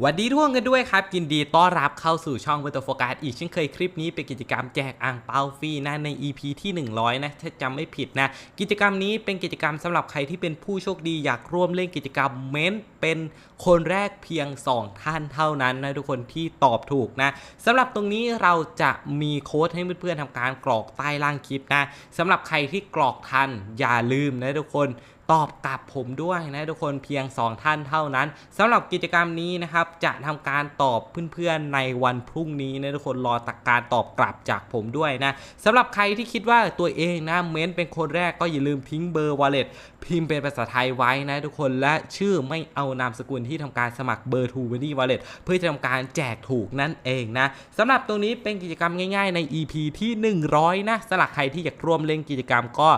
วัสดีทุกคนกันด้วยครับยินดีต้อนรับเข้าสู่ช่อง w ว t โฟกัสอีกเช่นเคยคลิปนี้เป็นกิจกรรมแจกอ่างเปาฟรีนะใน EP ที่ 100 นะถ้าจำไม่ผิดนะ กิจกรรมนี้เป็นกิจกรรมสำหรับใครที่เป็นผู้โชคดีอยากร่วมเล่นกิจกรรมเม้นเป็นคนแรกเพียง 2 ท่านเท่านั้นนะทุกคนที่ตอบถูกนะสำหรับตรงนี้เราจะมีโค้ดให้เพื่อนๆทำการกรอกใต้ล่างคลิปนะสำหรับใครที่กรอกทันอย่าลืมนะทุกคน ตอบกลับผมด้วยนะทุกคนเพียง 2 ท่านเท่านั้นสำหรับกิจกรรมนี้นะครับจะทำการตอบเพื่อนๆในวันพรุ่งนี้นะทุกคนรอตักการตอบกลับจากผมด้วยนะสำหรับใครที่คิดว่าตัวเองนะเม้นเป็นคนแรกก็อย่าลืมทิ้งเบอร์ wallet พิมพ์เป็นภาษาไทยไว้นะทุกคนและชื่อไม่เอานามสกุลที่ทำการสมัครเบอร์ t ู v ี wallet เพื่อจะทำการแจกถูกนั่นเองนะสำหรับตรงนี้เป็นกิจกรรมง่าย ๆ ใน EP ที่ 100 นะสำหรับใครที่อยากร่วมเล่นกิจกรรมก็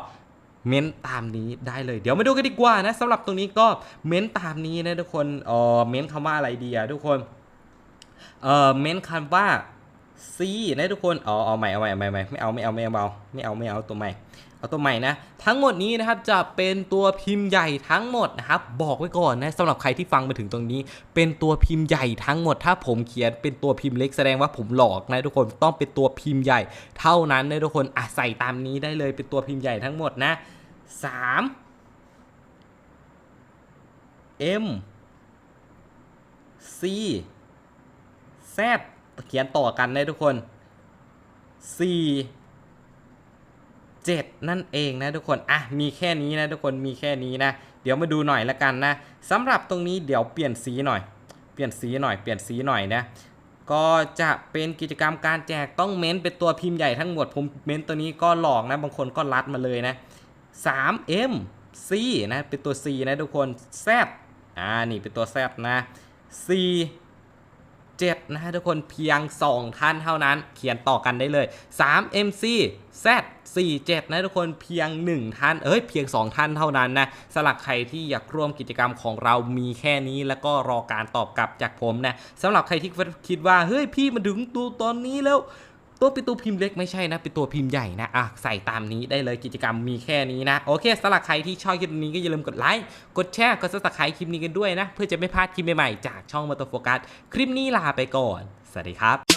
เม้นตามนี้ได้เลย เดี๋ยวมาดูกันดีกว่านะสำหรับตรงนี้ก็เม้นตามนี้นะทุกคนเออเม้นคำว่าอะไรดีอะทุกคนเออเม้นคำว่า C นะทุกคนอ๋อเอาใหม่เอาใหม่เอาใหม่ใหม่ไม่เอาไม่เอาไม่เอาไม่เอาไม่เอาตัวใหม่เอาตัวใหม่นะ ทั้งหมดนี้นะครับจะเป็นตัวพิมพ์ใหญ่ทั้งหมดนะครับ บอกไว้ก่อนนะสำหรับใครที่ฟังมาถึงตรงนี้ เป็นตัวพิมพ์ใหญ่ทั้งหมด ถ้าผมเขียนเป็นตัวพิมพ์เล็กแสดงว่าผมหลอกนะทุกคนต้องเป็นตัวพิมพ์ใหญ่ เท่านั้นนะทุกคนอะใส่ตามนี้ได้เลยเป็นตัวพิมพ์ใหญ่ทั้งหมดนะสาม M C Z เขียนต่อกันนะทุกคน 4 7 นั่นเองนะทุกคน อะ มีแค่นี้นะทุกคน มีแค่นี้นะ เดี๋ยวมาดูหน่อยละกันนะสำหรับตรงนี้เดี๋ยวเปลี่ยนสีหน่อย เปลี่ยนสีหน่อย เปลี่ยนสีหน่อยนะ ก็จะเป็นกิจกรรมการแจกต้องเม้นเป็นตัวพิมพ์ใหญ่ทั้งหมด ผมเม้นตัวนี้ก็หลอกนะ บางคนก็รัดมาเลยนะ 3 M C นะ เป็นตัว C นะทุกคน Z อ่า นี่เป็นตัว Z นะ C 7 นะฮะทุกคนเพียง 2 ท่านเท่านั้น เขียนต่อกันได้เลย 3 MC Z 47 นะทุกคนเพียง 1 ท่าน เอ้ยเพียง 2 ท่านเท่านั้นนะสลักใครที่อยากร่วมกิจกรรมของเรามีแค่นี้ แล้วก็รอการตอบกลับจากผมนะสำหรับใครที่คิดว่า เฮ้ยพี่มาถึงตัวตอนนี้แล้ว ตัวเป็นตัวพิมพ์เล็กไม่ใช่นะเป็นตัวพิมพ์ใหญ่นะอะใส่ตามนี้ได้เลยกิจกรรมมีแค่นี้นะโอเคสำหรับใครที่ชอบคลิปนี้ก็อย่าลืมกดไลค์กดแชร์กดซับสไครต์คลิปนี้กันด้วยนะ เพื่อจะไม่พลาดคลิปใหม่ๆจากช่องมอเตอร์โฟกัสคลิปนี้ลาไปก่อน สวัสดีครับ